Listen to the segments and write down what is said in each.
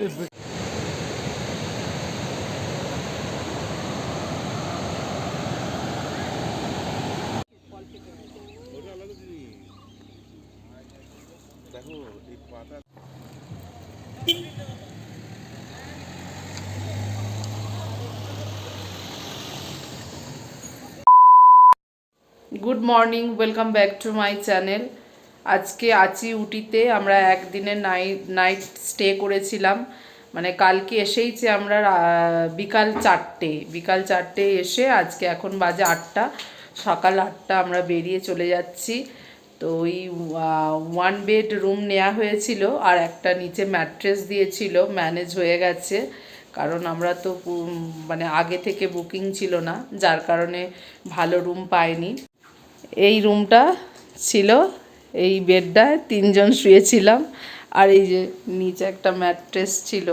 দেখো এই পাতা good morning welcome back to my channel আজকে আছি উটিতে, আমরা একদিনে নাইট নাইট স্টে করেছিলাম। মানে কালকে এসেইছি আমরা বিকাল চারটে বিকাল চারটে এসে আজকে এখন বাজে আটটা, সকাল আটটা আমরা বেরিয়ে চলে যাচ্ছি। তো ওই ওয়ান বেড রুম নেওয়া হয়েছিল, আর একটা নিচে ম্যাট্রেস দিয়েছিল ম্যানেজ হয়ে গেছে। কারণ আমরা তো মানে আগে থেকে বুকিং ছিল না, যার কারণে ভালো রুম পাইনি। এই রুমটা ছিল এই বেডটায় তিনজন শুয়েছিলাম। আর এই যে নিচে একটা ম্যাট্রেস ছিল।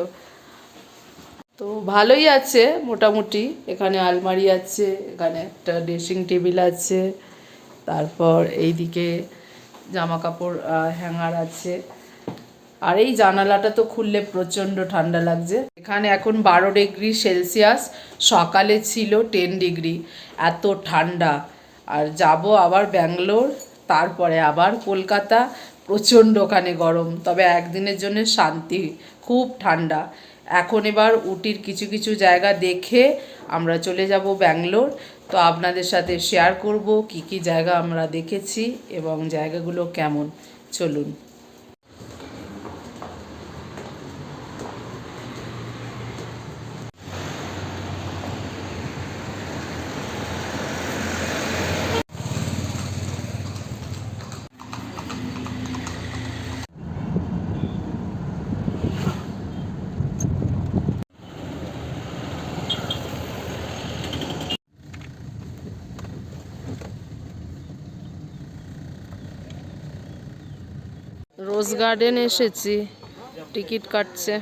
তো ভালোই আছে মোটামুটি। এখানে আলমারি আছে, এখানে একটা ড্রেসিং টেবিল আছে। তারপর এইদিকে জামা কাপড় হ্যাঙ্গার আছে। আর এই জানালাটা তো খুললে প্রচণ্ড ঠান্ডা লাগছে। এখানে এখন বারো ডিগ্রি সেলসিয়াস, সকালে ছিল টেন ডিগ্রি। এত ঠান্ডা। আর যাব আবার ব্যাঙ্গালোর। তারপরে আবার কলকাতা প্রচণ্ড ওখানে গরম, তবে একদিনের জন্য শান্তি, খুব ঠান্ডা। এখন এবার উটির কিছু কিছু জায়গা দেখে আমরা চলে যাব ব্যাঙ্গালোর। তো আপনাদের সাথে শেয়ার করব কি কি জায়গা আমরা দেখেছি এবং জায়গাগুলো কেমন। চলুন। রোজ গার্ডেন এসেছি। টিকিট কাটছে।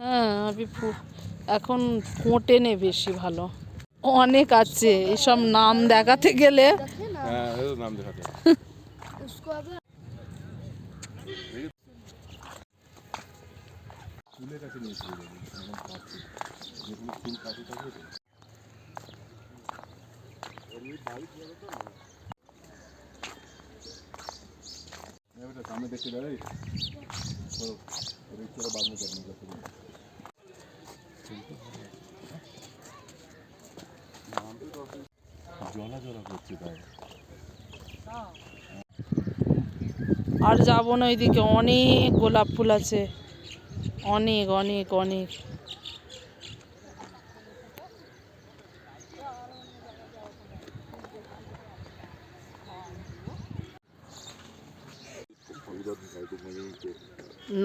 হ্যাঁ আমি এখন ফোঁটে নে বেশি ভালো। অনেক আছে এসব নাম দেখাতে গেলে। হ্যাঁ নাম দেখাতে ফুলের কাছে নিয়ে চলে যাবে এখন পাচ্ছি যেগুলো ফুল কাছে থাকবে তো সামনে দেখতে বেড়াই তোরা বাদ নিয়ে যাবেন জলা জলা করছে তাই। হ্যাঁ। আর যাব না ওইদিকে, অনেক গোলাপ ফুল আছে। অনেক অনেক অনেক।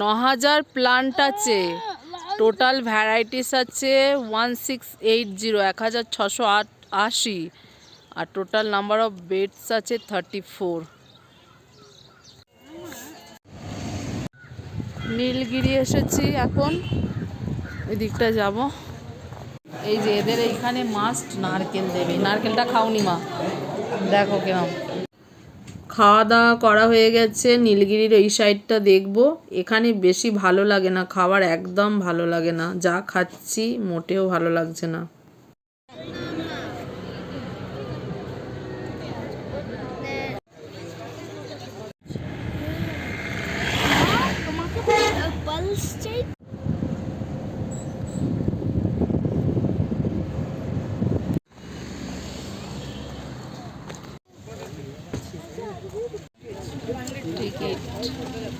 ন হাজার প্লান্ট আছে। টোটাল ভ্যারাইটিস আছে ওয়ান সিক্স এইট জিরো এক হাজার ছশো আট, আশি। আর টোটাল নাম্বার অফ বেডস আছে থার্টি ফোর নীলগিরি এসেছি এখন। এদিকটা যাব। এই যে এদের এইখানে মাস্ট নারকেল দেবে। নারকেলটা খাওনি মা। দেখো কেমন। খাওয়া দাওয়া করা হয়ে গেছে। নীলগিরির এই সাইডটা দেখব। এখানে বেশি ভালো লাগে না। খাবার একদম ভালো লাগে না। যা খাচ্ছি মোটেও ভালো লাগছে না।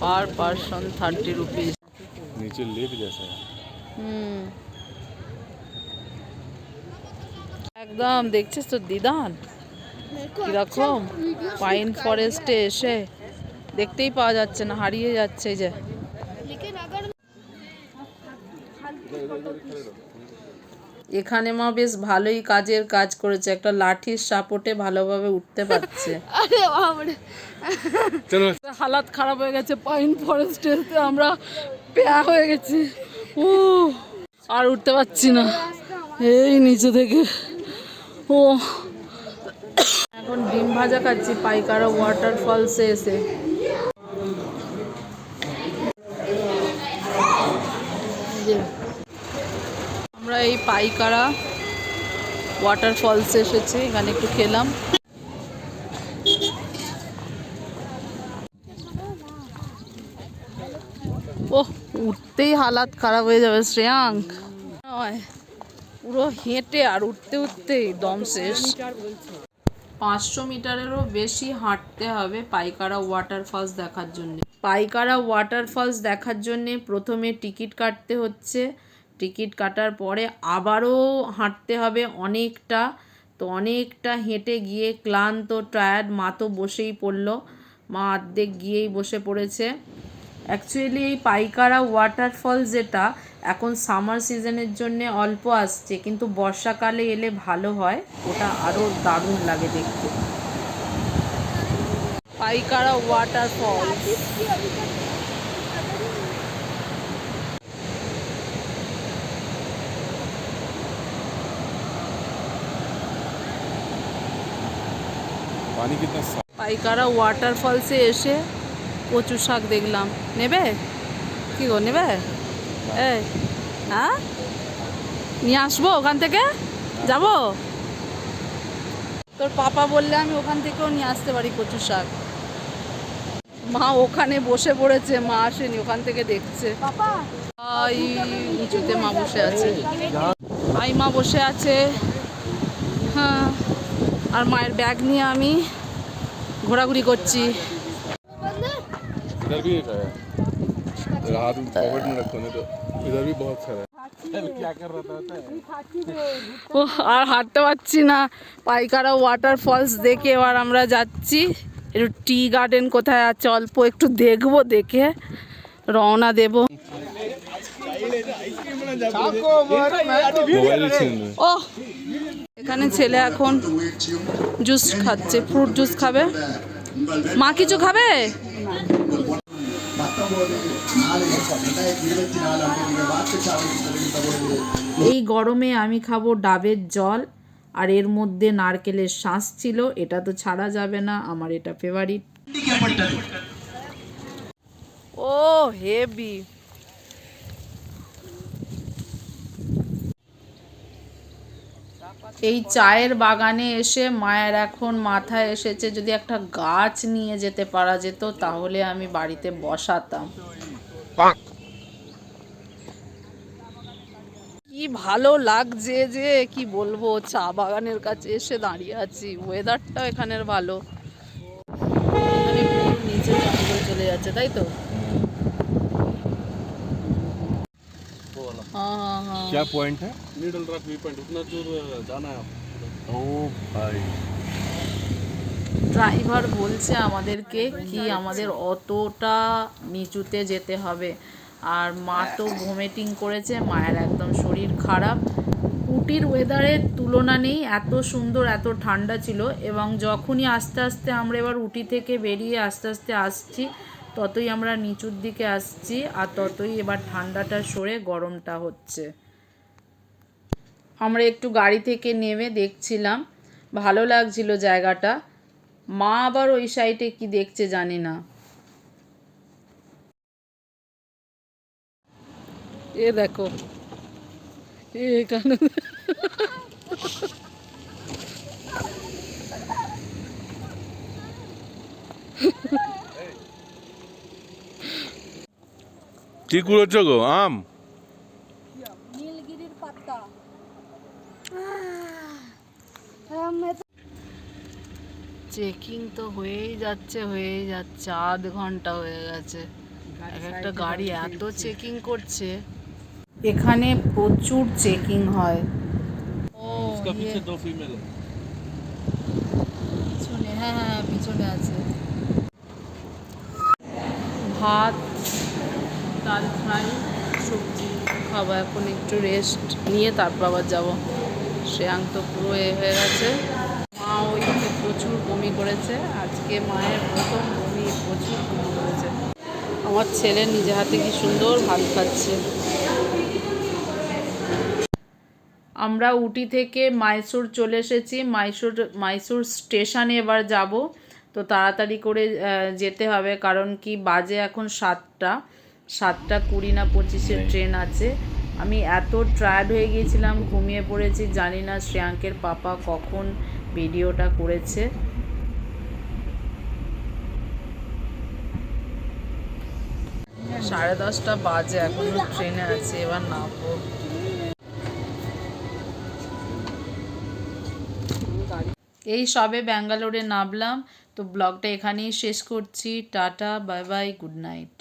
Per person thirty rupees. নিচে লেক জেসা একদম দেখছিস তো দিদান? কীরকম? পাইন ফরেস্টে এসে দেখতেই পাওয়া যাচ্ছে না হারিয়ে যাচ্ছে যে। এখানে মা বেশ ভালোই কাজের কাজ করেছে একটা লাঠির সাপোর্টে ভালোভাবে উঠতে পারছে। হালাত খারাপ হয়ে গেছে পাইন ফরেস্টেতে আমরা পেয়া হয়ে গেছি। ও আর উঠতে পারছি না। এই নিচে থেকে। ও। এখন ডিম ভাজা খাচ্ছি পাইকারা ওয়াটারফলসে এসে। যে আমরা এই পাইকারা ওয়াটার ওয়াটারফলসে এসেছি, এখানে একটু খেলাম। ওহ, উঠতেই হালাত খারাপ হয়ে যাবে শ্রেয়াঙ্ক নয়, পুরো হেঁটে আর উঠতে উঠতেই দম শেষ। পাঁচশো মিটারেরও বেশি হাঁটতে হবে পাইকারা ওয়াটারফলস দেখার জন্য। পাইকারা ওয়াটারফলস দেখার জন্য প্রথমে টিকিট কাটতে হচ্ছে। টিকিট কাটার পরে আবারও হাঁটতে হবে অনেকটা। তো অনেকটা হেঁটে গিয়ে ক্লান্ত টায়ার্ড মা তো বসেই পড়ল। মা অর্ধেক গিয়েই বসে পড়েছে। অ্যাকচুয়ালি এই পাইকারা ওয়াটারফল যেটা, এখন সামার সিজনের জন্য অল্প আসছে, কিন্তু বর্ষাকালে এলে ভালো হয়। ওটা আরও দারুণ লাগে দেখতে। পাইকারা ওয়াটারফল পানি কিতনা পাইকারা ওয়াটারফলসে এসে কচু শাক দেখলাম। নেবে? কি গো নেবে? এই হ্যাঁ? নিয়ে আসব ওখান থেকে? যাব? তোর পাপা বললে আমি ওখান থেকেও নিয়ে আসতে পারি কচু শাক। মা ওখানে বসে পড়েছে মা আসেনি ওখান থেকে দেখছে। আই মা বসে আছে। আই মা বসে আছে। হ্যাঁ। আর মায়ের ব্যাগ নিয়ে আমি ঘোরাঘুরি করছি। ও আর হাঁটতে পারছি না। পাইকারা ওয়াটার ফলস দেখে এবার আমরা যাচ্ছি। একটু টি গার্ডেন কোথায় আছে অল্প একটু দেখব দেখে রওনা দেব। ও এখানে ছেলে এখন জুস খাচ্ছে ফ্রুট জুস খাবে। মা কিছু খাবে? এই গরমে আমি খাব ডাবের জল আর এর মধ্যে নারকেলের শাঁস ছিল এটা তো ছাড়া যাবে না আমার এটা ফেভারিট ও হেভি। এই চায়ের বাগানে এসে মায়ের এখন মাথায় এসেছে যদি একটা গাছ নিয়ে যেতে পারা যেত তাহলে আমি বাড়িতে বসাতাম। কি ভালো লাগছে যে কি বলব চা বাগানের কাছে এসে দাঁড়িয়ে আছি। ওয়েদারটাও এখানের ভালো। পুরো নিচে চলে যাচ্ছে তাই তো? हाँ हाँ हाँ क्या पॉइंट है नीडल रॉक व्यू पॉइंट उतना दूर जाना है आपको ओ भाई ড্রাইভার বলছে আমাদেরকে কি আমাদের অতটা নিচুতে যেতে হবে আর মা তো ভমিটিং করেছে মায়ের একদম শরীর খারাপ উটির ওয়েদারের তুলনা নেই, এত সুন্দর, এত ঠান্ডা ছিল এবং যখনই আস্তে আস্তে আমরা এবার উটি থেকে বেরিয়ে আস্তে আস্তে আসছি, ততই আমরা নিচুর দিকে আসছি আর ততই এবার ঠান্ডাটা সরে গরমটা হচ্ছে। আমরা একটু গাড়ি থেকে নেমে দেখছিলাম, ভালো লাগছিল জায়গাটা। মা আবার ওই সাইডে কি দেখছে জানি না। এ দেখো এখানে কি কুড়োচ্ছ গো? আম? নীলগিরির পাতা চেকিং তো হয়েই যাচ্ছে হয়েই যাচ্ছে আধ ঘণ্টা হয়ে গেছে। এক একটা গাড়ি এত চেকিং করছে। এখানে প্রচুর চেকিং হয়। ও उसका पीछे दो फीमेल है পিছনে হ্যাঁ হ্যাঁ পিছনে আছে ভাত ডাল ফ্রাই সবজি খাবো এখন একটু রেস্ট নিয়ে তারপর আবার যাবো শ্রেয়াঙ্ক তো পুরো এ হয়ে গেছে মা ওইদিকে প্রচুর বমি করেছে আজকে মায়ের প্রথম বমি প্রচুর বমি করেছে আমার ছেলে নিজে হাতে কি সুন্দর ভাত খাচ্ছে আমরা উটি থেকে মাইসোর চলে এসেছি। মাইসোর মাইসোর স্টেশনে এবার যাব। তো তাড়াতাড়ি করে যেতে হবে কারণ কি বাজে এখন সাতটা। সাতটা কুড়ি না পঁচিশের ট্রেন আছে। আমি এত টায়ার্ড হয়ে গিয়েছিলাম ঘুমিয়ে পড়েছি জানি না শ্রেয়াঙ্কের পাপা কখন ভিডিওটা করেছে। সাড়ে দশটা বাজে এখনও ট্রেনে আছে এবার নামবো। এই সবে ব্যাঙ্গালোরে নামলাম। তো ব্লগটা এখানেই শেষ করছি। Ta-ta bye bye good night.